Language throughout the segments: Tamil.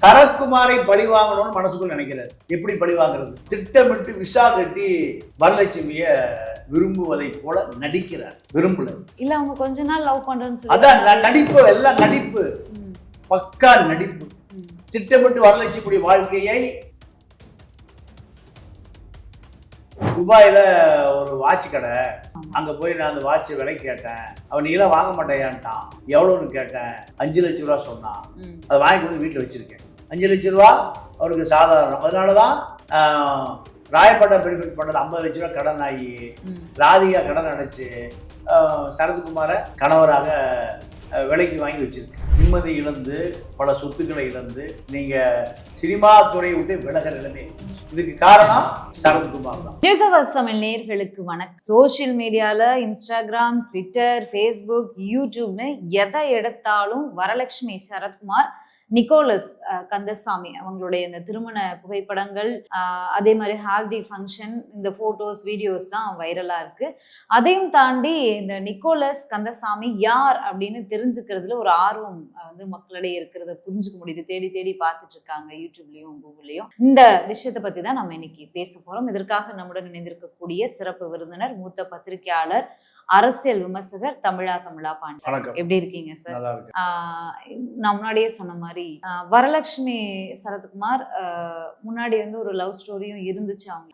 சரத்குமாரை பழி வாங்கணும்னு மனசுக்குள்ள நினைக்கிறாரு. எப்படி பழி வாங்குறது? திட்டமிட்டு விஷால் ரெட்டி வரலட்சுமிய விரும்புவதை போல நடிக்கிறார் விரும்பல. இல்ல அவங்க கொஞ்ச நாள் லவ் பண்றேன்னு அதான் நடிப்பு எல்லாம் நடிப்பு. பக்கா நடிப்பு. திட்டமிட்டு வரலட்சுமி வாழ்க்கையை துபாயில ஒரு வாட்ச் கடை. அங்க போய் நான் அந்த வாட்ச் விலை கேட்டேன். அவன் நீலாம் வாங்க மாட்டேயான்ட்டான். எவ்வளோன்னு கேட்டேன். அஞ்சு லட்ச ரூபா சொன்னான். அதை வாங்கி கொடுத்து வீட்டில் வச்சிருக்கேன். அஞ்சு லட்ச ரூபா அவருக்கு சாதாரணம். அதனால தான் ராயப்பட்டம் பெனிஃபிட் பண்ணது ஐம்பது லட்ச ரூபா கடன் ஆகி. ராதிகா கடன் அடைச்சு சரத்குமாரை கணவராக விலைக்கு வாங்கி வச்சிருக்கு. நிம்மதி இழந்து பல சொத்துக்களை இழந்து நீங்க சினிமா துறையை விட்டு விலக நிலைமை. இதுக்கு காரணம் சரத்குமார் தான். நியூஸ் தமிழ் நேயர்களுக்கு வணக்கம். சோஷியல் மீடியால இன்ஸ்டாகிராம் ட்விட்டர் ஃபேஸ்புக் யூடியூப்னு எதை எடுத்தாலும் வரலட்சுமி சரத்குமார் நிக்கோலஸ் கந்தசாமி அவங்களுடைய இந்த திருமண புகைப்படங்கள் அதே மாதிரி ஹால்தி ஃபங்க்ஷன் இந்த ஃபோட்டோஸ் வீடியோஸ் தான் வைரலாக இருக்குது அதையும் தாண்டி இந்த நிக்கோலஸ் கந்தசாமி யார் அப்படின்னு தெரிஞ்சுக்கிறதுல ஒரு ஆர்வம் வந்து மக்களிடையே இருக்கிறத புரிஞ்சுக்க முடியுது. தேடி தேடி பார்த்துட்டு இருக்காங்க யூடியூப்லேயும் கூகுள்லேயும். இந்த விஷயத்தை பற்றி தான் நம்ம இன்னைக்கு பேச போகிறோம் இதற்காக நம்முடன் இணைந்திருக்கக்கூடிய சிறப்பு விருந்தினர் மூத்த பத்திரிகையாளர் அரசியல் விமர்சகர் தமிழா தமிழா பாண்டி வணக்கம். எப்படி இருக்கீங்க சார்? நான் முன்னாடியே சொன்ன மாதிரி வரலட்சுமி சரத்குமார் முன்னாடி வந்து ஒரு லவ் ஸ்டோரியும் இருந்துச்சு அவங்க.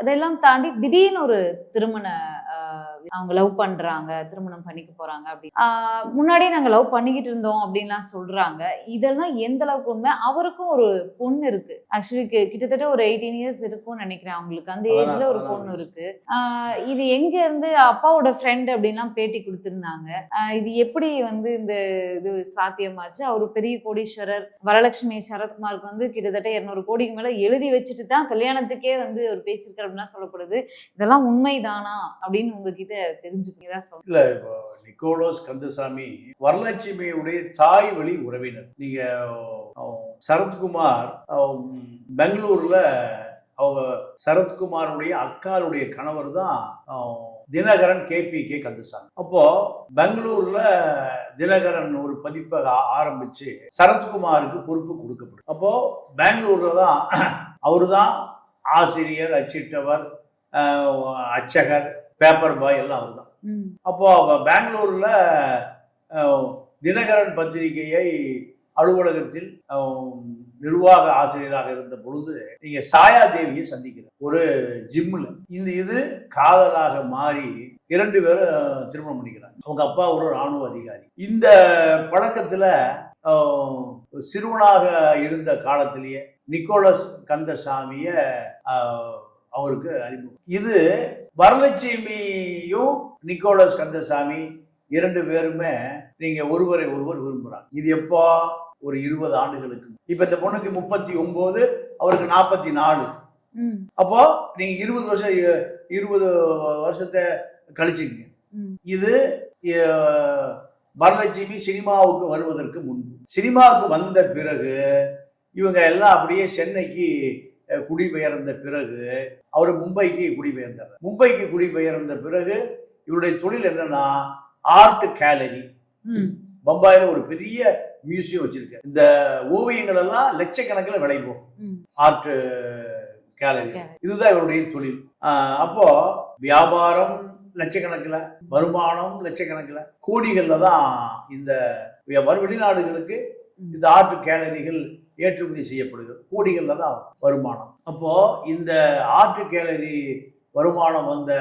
அதெல்லாம் தாண்டி திடீர்னு ஒரு திருமண அவங்க லவ் பண்றாங்க திருமணம் பண்ணிக்க போறாங்க அப்படி ஆஹ் முன்னாடியே நாங்க லவ் பண்ணிக்கிட்டு இருந்தோம் அப்படின்லாம் சொல்றாங்க. இதெல்லாம் எந்த அளவுக்கு உண்மை? அவருக்கும் ஒரு பொண்ணு இருக்கு. ஆக்சுவலி கிட்டத்தட்ட ஒரு எயிட்டீன் இயர்ஸ் இருக்கும்னு நினைக்கிறேன் அவங்களுக்கு. அந்த ஏஜ்ல ஒரு பொண்ணு. இருக்கு. இது எங்க இருந்து அப்பாவோட ஃப்ரெண்ட் அப்படின்லாம் பேட்டி கொடுத்துருந்தாங்க. இது எப்படி வந்து இந்த இது சாத்தியமாச்சு? அவர் பெரிய கோடீஸ்வரர். வரலட்சுமி சரத்குமாருக்கு வந்து கிட்டத்தட்ட இரநூறு கோடிக்கு மேலே எழுதி வச்சுட்டு தான் கல்யாணத்துக்கே வந்து அவர் பேசியிருக்கார் அப்படின்னா சொல்லப்படுது. இதெல்லாம் உண்மைதானா? அப்படின்னு உங்ககிட்ட தெரிஞ்சுக்கிட்டா சொல்றேன். இல்லை இப்போ நிக்கோலோஸ் கந்தசாமி வரலட்சுமியுடைய தாய் வழி உறவினர். நீங்க சரத்குமார் பெங்களூர்ல அவங்க சரத்குமாருடைய அக்காளுடைய கணவர் தான் தினகரன் கேபி கே கந்தசாமி. அப்போ பெங்களூர்ல தினகரன் ஒரு பதிப்பை ஆரம்பிச்சு சரத்குமாருக்கு பொறுப்பு கொடுக்கப்படும். அப்போ பெங்களூர்ல தான் அவரு தான் ஆசிரியர் அச்சிட்டவர் அச்சகர் பேப்பர் பாய் எல்லாம் அவர் தான் அப்போ பெங்களூர்ல தினகரன் பத்திரிகையை அலுவலகத்தில் நிர்வாக ஆசிரியராக இருந்த பொழுது நீங்க சாயா தேவியை சந்திக்கிறார் ஒரு ஜிம்ல இந்த இது காதலாக மாறி இரண்டு பேரும் திருமணம் பண்ணிக்கிறாங்க. அவங்க அப்பா ஒரு ராணுவ அதிகாரி. இந்த பழக்கத்துல சிறுவனாக இருந்த காலத்திலேயே நிக்கோலஸ் கந்தசாமிய அவருக்கு அறிமுகம். இது வரலட்சுமியும் நிக்கோலஸ் கந்தசாமி இரண்டு பேருமே நீங்க ஒருவரை ஒருவர் விரும்புறாங்க. இது எப்போ? ஒரு இருபது ஆண்டுகளுக்கு. இப்ப இந்த பொண்ணுக்கு முப்பத்தி ஒன்பது அவருக்கு நாற்பத்தி நாலு. அப்போ நீங்க இருபது வருஷம் இருபது வருஷத்தை கழிச்சுங்க ம், இது வரலட்சுமி சினிமாவுக்கு வருவதற்கு முன்பு. சினிமாவுக்கு வந்த பிறகு இவங்க எல்லாம் அப்படியே சென்னைக்கு குடிபெயர்ந்த பிறகு அவர் மும்பைக்கு குடிபெயர்ந்தார். மும்பைக்கு குடிபெயர்ந்த பிறகு இவருடைய தொழில் என்னன்னா ஆர்ட் கேலரி. பம்பாயில ஒரு பெரிய மியூசியம் வச்சிருக்காரு இந்த ஓவியங்கள் எல்லாம் லட்சக்கணக்கில் விலை போகும். Art gallery. இதுதான் இவருடைய தொழில். அப்போ வியாபாரம் லட்சக்கணக்கில் வருமானம் லட்சக்கணக்கில் கோடிகள்ல தான் இந்த வியாபாரம். வெளிநாடுகளுக்கு. இந்த ஆர்ட் கேலரிகள் ஏற்றுமதி செய்யப்படுது. கோடிகள்ல தான் வருமானம். அப்போ இந்த ஆர்ட் கேலரி வருமானம் வந்த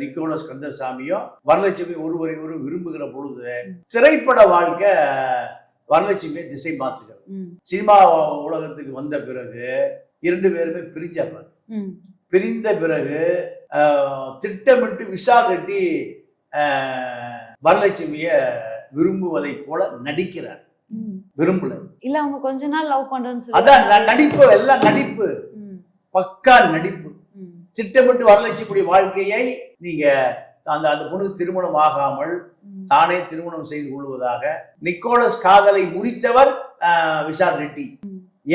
நிக்கோலஸ் கந்தசாமியும் வரலட்சுமி ஒருவரை ஒரு விரும்புகிற பொழுது திரைப்பட வாழ்க்கை வரலட்சுமியை திசை மாற்றுகிறது. சினிமா உலகத்துக்கு வந்த பிறகு இரண்டு பேருமே பிரிஞ்சிடுறாங்க ம், பிரிந்த பிறகு திட்டமிட்டு விஷால் ரெட்டி ஆஹ், வரலட்சுமிய விரும்புவதை போல நடிக்கிறார். விரும்பல. இல்ல அவங்க கொஞ்ச நாள் லவ் பண்றேன்னு அதான் நடிப்பு எல்லாம் நடிப்பு. பக்கா நடிப்பு. திட்டமிட்டு வரலட்சுமி வாழ்க்கையை நீங்க அந்த அந்த பொண்ணுக்கு திருமணம் ஆகாமல். தானே திருமணம் செய்து கொள்வதாக நிக்கோலஸ் காதலை முறித்தவர் விஷால் ரெட்டி.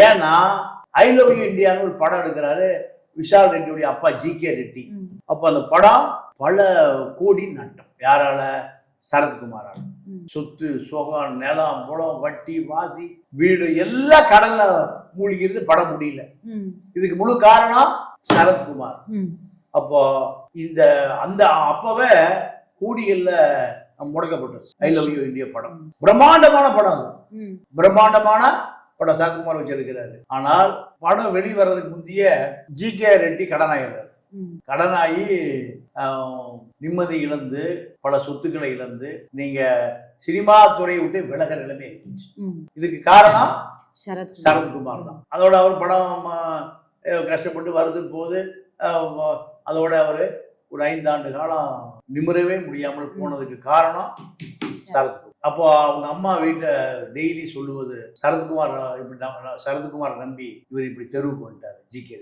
ஏன்னா ஐ லவ் யூ இந்தியான்னு ஒரு படம் எடுக்கிறாரு விஷால் ரெட்டியுடைய அப்பா ஜி கே ரெட்டி. அப்போ அந்த படம் பல கோடி நட்டம். யாரால? சரத்குமாரால. சொத்து சுகம் நிலம் புலம் வட்டி வாசி வீடு எல்லாம் கடல்ல மூழ்கிறது பட முடியல. இதுக்கு முழு காரணம் சரத்குமார். அப்போ இந்த அந்த அப்பவே கூடிகள்ல முடக்கப்பட்டது ஐ லவ் யூ இந்தியா படம். பிரம்மாண்டமான படம் அது. பிரம்மாண்டமான படம் சரத்குமார் வச்சு எடுக்கிறாரு. ஆனால் படம் வெளிவரதுக்கு முந்தைய ஜி கே ரெட்டி கடனாயிடுறாரு. ம், கடனாகி நிம்மதி இழந்து பல சொத்துக்களை இழந்து நீங்க சினிமா துறையை விட்டு விலக நிலைமை ம். இதுக்கு காரணம் சரத் சரத்குமார் தான். அதோட அவர் படம் கஷ்டப்பட்டு வருது போது அதோட அவர் ஒரு ஐந்தாண்டு காலம் நிமிரவே முடியாமல் போனதுக்கு காரணம் சரத்குமார். அப்போ அவங்க அம்மா வீட்டில் டெய்லி சொல்லுவது சரத்குமார் இப்படி சரத்குமார் நம்பி இவர் இப்படி தெருவுக்கு வந்துட்டாரு ஜி கே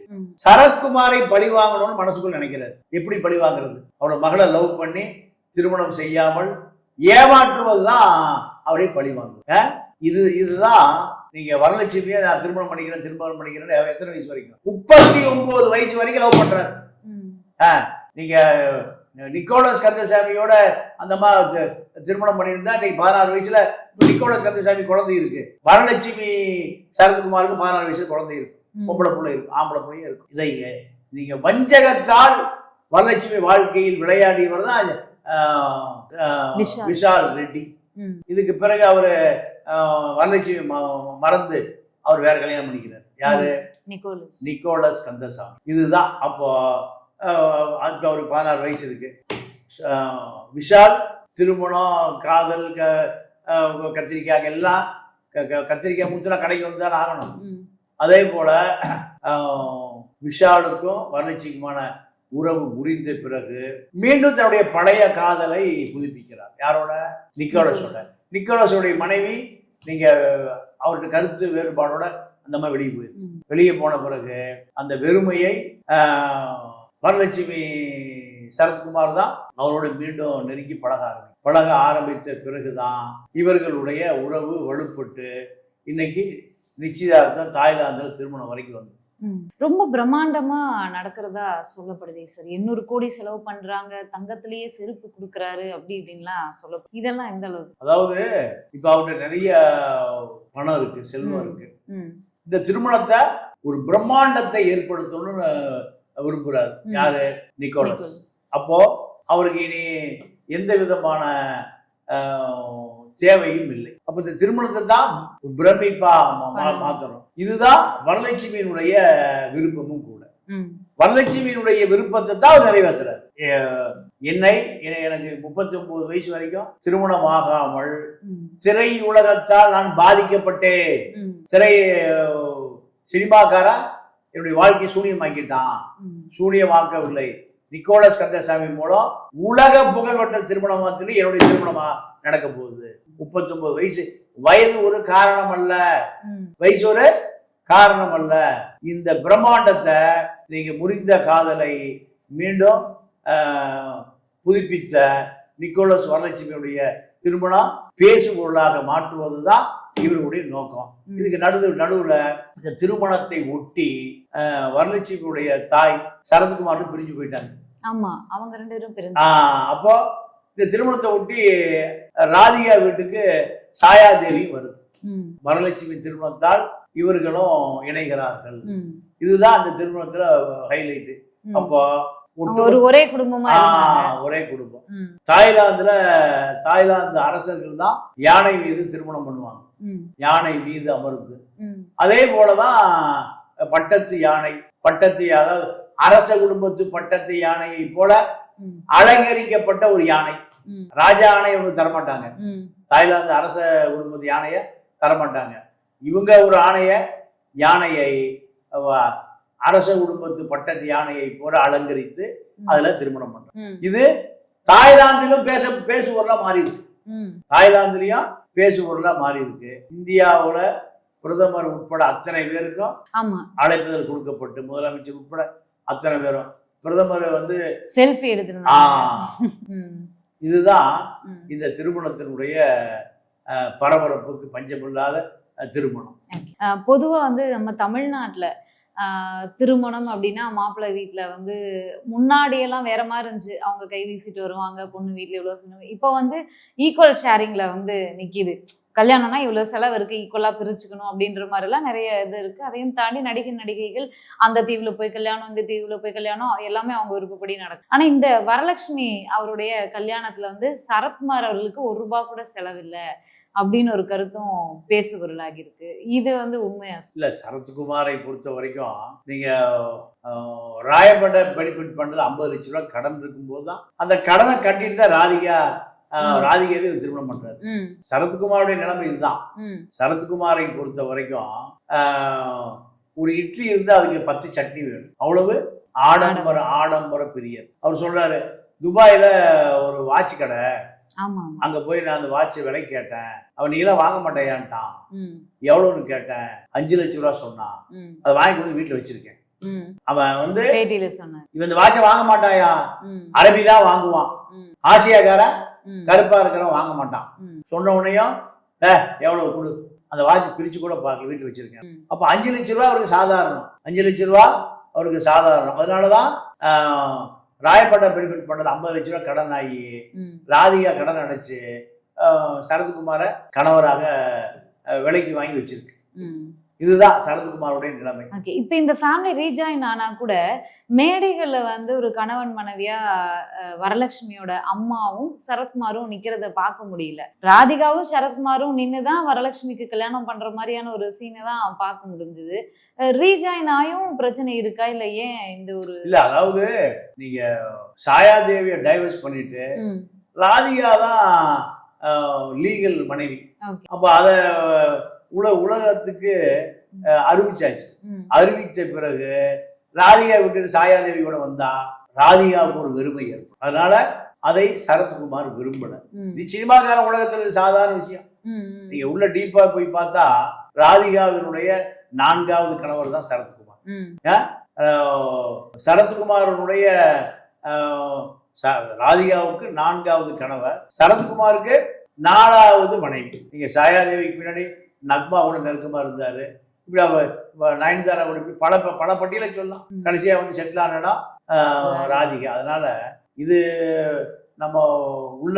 சரத்குமாரை பழி வாங்கணும்னு மனசுக்குள்ள நினைக்கிறாரு. எப்படி பழி வாங்குறது? அவரோட மகளை லவ் பண்ணி திருமணம் செய்யாமல் ஏமாற்றுவதுதான் அவரை பழி வாங்குங்க இது இதுதான் நீங்க வரலட்சுமியை நான் திருமணம் பண்ணிக்கிறேன் திருமணம் பண்ணிக்கிறேன் எத்தனை வயசு வரைக்கும்? முப்பத்தி ஒன்பது வயசு வரைக்கும் லவ் பண்றாரு. ம், நீங்க நிக்கோலஸ் கந்தசாமியோட அந்த அம்மா தி- திருமணம் பண்ணியிருந்தா இன்னைக்கு பதினாறு வயசுல நிக்கோலஸ் கந்தசாமி குழந்தை இருக்கு. வரலட்சுமி சரத்குமாருக்கு பதினாறு வயசுல குழந்தை இருக்கு. ம். பொம்பளை பிள்ளை இருக்கும் ஆம்பளை பிள்ளையும் இருக்கும் இதை நீங்க வஞ்சகத்தால் வரலட்சுமி வாழ்க்கையில் விளையாடியவர் தான் விஷால். ரெட்டி. இதுக்கு பிறகு அவரு வரலட்சுமி மறந்து அவர் வேற கல்யாணம் பண்ணிக்கிறார். யாரு? நிக்கோலஸ். நிக்கோலஸ் கந்தசாமி. இதுதான் அப்போ அதுக்கு அவருக்கு பதினாறு வயசு இருக்கு. விஷால் திருமணம் காதல் க கத்திரிக்காய் எல்லாம் கத்திரிக்காய் முத்துனா கடைக்கு வந்து தான் ஆகணும். அதே போல விஷாலுக்கும் வரலட்சுமிக்குமான உறவு முறிந்த பிறகு மீண்டும் தன்னுடைய பழைய காதலை புதுப்பிக்கிறார். யாரோட? நிக்கோலஸோட நிக்கோலஸோடைய மனைவி நீங்க அவர்கிட்ட கருத்து வேறுபாடோட அந்த மாதிரி வெளியே போயிருச்சு ம். வெளியே போன பிறகு அந்த வெறுமையை வரலட்சுமி சரத்குமார் தான் அவரோட மீண்டும் நெருங்கி பழக ஆரம்பி பழக ஆரம்பித்த பிறகுதான் இவர்களுடைய உறவு வலுப்பட்டு இன்னைக்கு நிச்சயதார்த்தம் தாய்லாந்தில் திருமணம் வரைக்கும் வந்து. ரொம்ப பிரம்மாண்டமா நடக்கிறதா சொல்லப்படுதே சார். எண்ணூறு கோடி செலவு பண்றாங்க. தங்கத்திலேயே செருப்பு கொடுக்கறாரு அப்படி இப்படின்லாம் சொல்ல இதெல்லாம் எந்த அளவுக்கு? அதாவது இப்போ அவர்கிட்ட நிறைய பணம் இருக்கு செல்வம். இருக்கு. இந்த திருமணத்தை ஒரு பிரம்மாண்டத்தை ஏற்படுத்தணும்னு விரும்புறாரு. ம். யாரு? நிக்கோலஸ். அப்போ அவருக்கு இனி எந்த விதமான ஆஹ், தேவையும் இல்லை. அப்ப இந்த திருமணத்தை தான் பிரமிப்பா. மாத்தணும். இதுதான் வரலட்சுமியினுடைய விருப்பமும் கூட. வரலட்சுமியினுடைய விருப்பத்தை தான் அவர் நிறைவேற்றுறாரு. என்னை என- எனக்கு முப்பத்தி ஒன்பது வயசு வரைக்கும் திருமணம் ஆகாமல் திரை உலகத்தால் நான் பாதிக்கப்பட்டேன். திரை அஹ், சினிமாக்காரன் என்னுடைய வாழ்க்கை சூனியமாக்கிட்டான். சூனியமாக்கவில்லை. நிக்கோலஸ் கந்தசாமி மூலம் உலக புகழ்பெற்ற திருமணம் மாத்திரம் என்னுடைய திருமணமா நடக்க போகுது. முப்பத்தொன்பது வயசு. வயது ஒரு காரணம் அல்ல. வயசு ஒரு காரணம் அல்ல. இந்த பிரம்மாண்டத்தை நீங்க முறிந்த காதலை மீண்டும் புதுப்பித்த நிக்கோலஸ் வரலட்சுமியுடைய திருமணம் பேசு பொருளாக மாற்றுவதுதான் இவர்களுடைய நோக்கம். இதுக்கு நடுவு நடுவுல இந்த திருமணத்தை ஒட்டி வரலட்சுமியுடைய தாய் சரத்குமார்னு பிரிஞ்சு போயிட்டாங்க. ஆமா அவங்க ரெண்டு பேரும் அப்போ இந்த திருமணத்தை ஒட்டி ராதிகா வீட்டுக்கு சாயாதேவியும் வருது. ம், வரலட்சுமி திருமணத்தால் இவர்களும் இணைகிறார்கள். இதுதான் அந்த திருமணத்துல ஹைலைட். அப்போ ஒரு ஒரே குடும்பமா ஒரே குடும்பம். தாய்லாந்துல தாய்லாந்து அரசர்கள் தான் யானை மீது திருமணம் பண்ணுவாங்க. யானை மீது அமர்ந்து. ம், அதே போலதான் பட்டத்து யானை பட்டத்து அதாவது அரச குடும்பத்து பட்டத்து யானையை போல அலங்கரிக்கப்பட்ட ஒரு யானை. ராஜா யானை ஒன்று தரமாட்டாங்க. தாய்லாந்து அரச குடும்பத்து யானையை தரமாட்டாங்க. இவங்க ஒரு ஆணைய யானையை அரச குடும்பத்து பட்டத்து யானையை போல அலங்கரித்து அதுல திருமணம் பண்றாங்க. இது தாய்லாந்திலும் பேச பேசுபொருளா மாறி இருக்கு ம், தாய்லாந்துலயும் பேசுபொருளா மாறி இருக்கு. இந்தியாவுல பிரதமர் உட்பட அத்தனை பேருக்கும் அழைப்புதல் கொடுக்கப்பட்டு முதலமைச்சர் உட்பட அத்தனை பேரும். பிரதமர் வந்து செல்ஃபி ம், இதுதான். இந்த திருமணத்தினுடைய பரபரப்புக்கு பஞ்சமில்லாத திருமணம். அஹ் பொதுவா வந்து நம்ம தமிழ்நாட்டுல திருமணம் அப்படின்னா மாப்பிள்ளை வீட்டில் வந்து முன்னாடியெல்லாம் வேற மாதிரி இருந்துச்சு. அவங்க கை வீசிட்டு வருவாங்க பொண்ணு வீட்டில் இவ்வளோ செலவு இப்போ வந்து ஈக்குவல் ஷேரிங்கில் வந்து நிற்கிது கல்யாணம்னா இவ்வளோ செலவு இருக்குது ஈக்குவலாக பிரிச்சுக்கணும் அப்படின்ற மாதிரிலாம் நிறைய இது இருக்குது அதையும் தாண்டி நடிகை நடிகைகள் அந்த தீவில் போய் கல்யாணம் இந்த தீவில் போய் கல்யாணம் எல்லாமே அவங்க விருப்பப்படி நடக்கும். ஆனால் இந்த வரலட்சுமி அவருடைய கல்யாணத்தில் வந்து சரத்குமார் அவர்களுக்கு ஒரு ரூபா கூட செலவில்லை. அப்படின்னு ஒரு கருத்தும் பேசுபொருளாகி இருக்கு இது வந்து உண்மையா? இல்ல சரத்குமாரை பொறுத்த வரைக்கும் நீங்க அஹ், ராயப்பேட்டை பெனிஃபிட் பண்ணது ஐம்பது லட்ச ரூபா கடன் இருக்கும்போது தான் அந்த கடனை கட்டிட்டு தான் ராதிகா. ராதிகாவே திருமணம் பண்றாரு. சரத்குமாருடைய நிலைமை இதுதான். சரத்குமாரை பொறுத்த வரைக்கும் ஒரு இட்லி இருந்தா அதுக்கு பத்து சட்னி வேணும். அவ்வளவு ஆடம்பர ஆடம்பர பிரியர். அவர் சொல்றாரு துபாயில ஒரு வாட்ச் கடை. அங்க போய் நான் அந்த வாட்ச் விலை கேட்டேன். அவன் நீலாம் வாங்க மாட்டேயான்ட்டான் ம். எவ்வளவுன்னு கேட்டேன். அஞ்சு லட்ச ரூபா சொன்னான். அதை வாங்கி கொண்டு வீட்டுல வச்சிருக்கேன். அவன் வந்து இவன் இந்த வாட்சை வாங்க மாட்டாயா? அரபி தான் வாங்குவான். ஆசியாக்காரன் ம். கருப்பா இருக்கிறவன் வாங்க மாட்டான். சொன்ன உடனேயும் ஏ எவ்வளவு கொடு. அந்த வாட்ச் பிரிச்சு கூட பார்க்கல வீட்டுல வச்சிருக்கேன். அப்ப அஞ்சு லட்ச ரூபா அவருக்கு சாதாரணம். அஞ்சு லட்ச ரூபா அவருக்கு சாதாரணம். அதனாலதான் ராயப்பேட்டை பெனிஃபிட் பண்ணது ஐம்பது லட்ச ரூபா கடன் ஆகி ராதிகா கடன் அடைச்சு சரத்குமாரை கணவராக விலைக்கு வாங்கி வச்சிருக்கு. இதுதான் சரத்குமாருடைய நிலைமை. ஓகே இப்போ இந்த ஃபேமிலி ரீஜாயின் ஆனா கூட மேடைகள்ல வந்து ஒரு கணவன் மனைவியா வரலட்சுமியோட அம்மாவும் சரத்குமாரும் நிக்கிறத பார்க்க முடியல. ராதிகாவும் சரத்குமாரும் நின்று தான் வரலட்சுமிக்கு கல்யாணம் பண்ற மாதிரியான ஒரு சீனை தான் பார்க்க முடிஞ்சுது. ரீஜாயின் ஆயும் பிரச்சனை இருக்கா? இல்ல ஏன் இந்த ஒரு இல்ல அதாவது நீங்க சாயாதேவியை டைவர்ஸ் பண்ணிட்டு ராதிகா தான் லீகல் மனைவி. அப்ப அத உல உலகத்துக்கு அறிவிச்சாச்சு. அறிவித்த பிறகு ராதிகா விட்டு சாயாதேவி கூட வந்தா ராதிகாவுக்கு ஒரு வெறுமை ஏற்படும். அதனால அதை சரத்குமார் விரும்பல. நீ சினிமாக்கார உலகத்துல இது சாதாரண விஷயம். நீங்க உள்ள டீப்பா போய் பார்த்தா ராதிகாவினுடைய நான்காவது கணவர் தான் சரத்குமார். சரத்குமாரனுடைய ராதிகாவுக்கு நான்காவது கணவர் சரத்குமாருக்கு நாலாவது மனைவி. நீங்க சாயாதேவிக்கு பின்னாடி நக்மா கூட நெருக்கமா இருந்தாரு. இப்படி அவ அவ நயன்தாரா கூட இப்படி பல பல பட்டியலை சொல்லலாம். ம். கடைசியா வந்து செட்டில் ஆன இடம் அஹ், ராதிகா. அதனால இது நம்ம உள்ள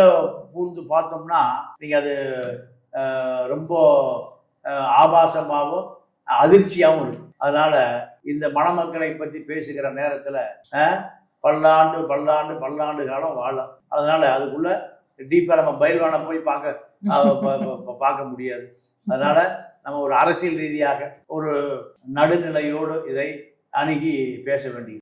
பூந்து பார்த்தோம்னா நீங்க அது ரொம்ப ஆபாசமாகவும் அதிர்ச்சியாகவும் இருக்கும். அதனால இந்த மணமக்களை பத்தி பேசுகிற நேரத்துல பல்லாண்டு பல்லாண்டு பல்லாண்டு காலம் வாழலாம் அதனால அதுக்குள்ள டீப்பா நம்ம பயில்வான போய் பார்க்க பார்க்க முடியாது. அதனால நம்ம ஒரு அரசியல் ரீதியாக ஒரு நடுநிலையோடு இதை அணுகி பேச வேண்டியது.